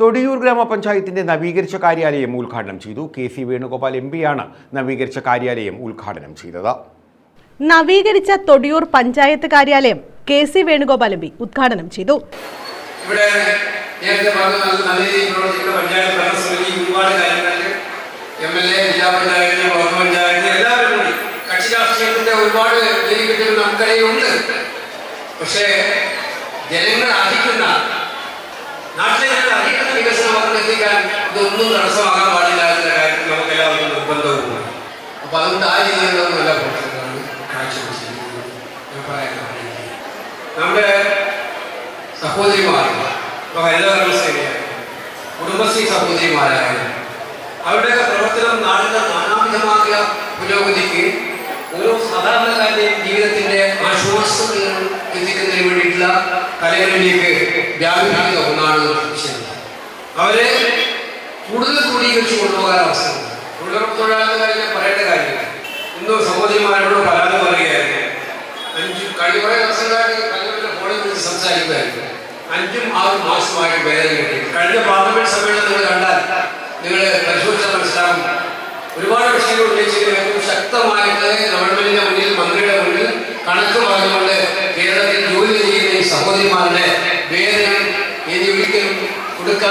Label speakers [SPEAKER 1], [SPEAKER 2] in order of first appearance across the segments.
[SPEAKER 1] തൊടിയൂർ ഗ്രാമപഞ്ചായത്തിന്റെ നവീകരിച്ച കാര്യാലയം ഉദ്ഘാടനം ചെയ്തു കെ സി വേണുഗോപാൽ എം പിയാണ് നവീകരിച്ച കാര്യാലയം ഉദ്ഘാടനം ചെയ്തത്.
[SPEAKER 2] നവീകരിച്ച തൊടിയൂർ പഞ്ചായത്ത് കാര്യാലയം K C Venugopal M P ഉദ്ഘാടനം ചെയ്തു.
[SPEAKER 3] ഇവിടെ നേരത്തെ പറഞ്ഞ നല്ല നല്ല രീതിയിൽ പ്രവർത്തിക്കുന്ന പഞ്ചായത്ത് ഭരണസമിതി ഒരുപാട് കാര്യങ്ങളിൽ എം എൽ എ ജില്ലാ പഞ്ചായത്ത് ബ്ലോക്ക് പഞ്ചായത്ത് എല്ലാവരും കൂടി. കക്ഷി രാഷ്ട്രീയത്തിന്റെ ഒരുപാട് വേദിക്കെട്ടുകൾ നമുക്കിടയിലുണ്ട് പക്ഷേ ജനങ്ങൾ അറിയിക്കുന്ന നാട്ടിലെ എത്തിക്കാൻ ഇതൊന്നും തടസ്സമാകാൻ പാടില്ല എന്ന കാര്യത്തിൽ നമുക്ക് എല്ലാവർക്കും നിർബന്ധവുമാണ് അപ്പൊ അതുകൊണ്ട് ആ രീതിയിൽ നല്ല പ്രവർത്തനങ്ങളാണ് കാഴ്ചവെച്ചിരിക്കുന്നത് ഞാൻ പറയാൻ. നമ്മുടെ സഹോദരിമാർ കുടുംബശ്രീ സഹോദരിമാരായാലും അവരുടെയൊക്കെ പ്രവർത്തനം നാടിന്റെ നാനാവിധമായ പുരോഗതിക്ക് ഓരോ സാധാരണക്കാരുടെയും ജീവിതത്തിന്റെ ആശ്വാസങ്ങൾ എത്തിക്കുന്നതിന് വേണ്ടിയിട്ടുള്ള കലകളിലേക്ക് വ്യാപിപ്പിക്കുന്ന ഒന്നാണ് വിഷയം. അവരെ കൂടുതൽ ക്രോഡീകരിച്ച് കൊണ്ടുപോകാൻ അവസരം. തൊഴിലുറപ്പൊഴിലാളികളെ പറയേണ്ട കാര്യമില്ല. ഇന്ന് സഹോദരിമാരോട് പരാതി പറയുകയായിരുന്നു. അഞ്ച് കഴിഞ്ഞ കുറേ കഴിഞ്ഞ ഫോണിൽ വിളിച്ച് സംസാരിക്കുമായിരുന്നു. അഞ്ചും ആറും മാസമായിട്ട് വേദന കിട്ടി. കഴിഞ്ഞ പാർലമെന്റ് സമ്മേളനം നിങ്ങൾ കണ്ടാൽ നിങ്ങൾ പരിശോധിച്ചാൽ മനസ്സിലാവും ഒരുപാട് വിഷയങ്ങൾ ഉന്നയിച്ചതിന് ഏറ്റവും ശക്തമായിട്ട് ഗവൺമെന്റിന്റെ മുന്നിൽ മന്ത്രിയുടെ മുന്നിൽ കണക്ക് പറഞ്ഞുകൊണ്ട് കേരളത്തിൽ ജോലി ചെയ്യുന്ന ഈ സഹോദരിമാരുടെ ഒരിക്കലും എനിക്ക്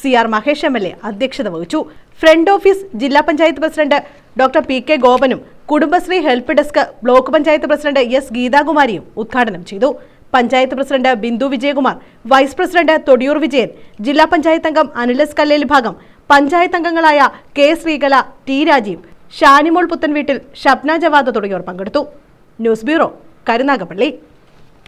[SPEAKER 2] C R Mahesh M L A അധ്യക്ഷത വഹിച്ചു. ഫ്രണ്ട് ഓഫീസ് ജില്ലാ panchayat president doctor P K ഗോപനും Kudumbashree help desk block panchayat president S ഗീതാകുമാരിയും ഉദ്ഘാടനം ചെയ്തു. Panchayat president Bindu Vijayakumar vice president Thodiyoor Vijayan ജില്ലാ പഞ്ചായത്ത് അംഗം അനിലസ് കല്ലേൽ ഭാഗം പഞ്ചായത്ത് അംഗങ്ങളായ കെ ശ്രീകല ടി രാജീവ് ഷാനിമോൾ പുത്തൻവീട്ടിൽ ഷബ്ന ജവാദ് തുടങ്ങിയവർ പങ്കെടുത്തു. News bureau Karunagappally.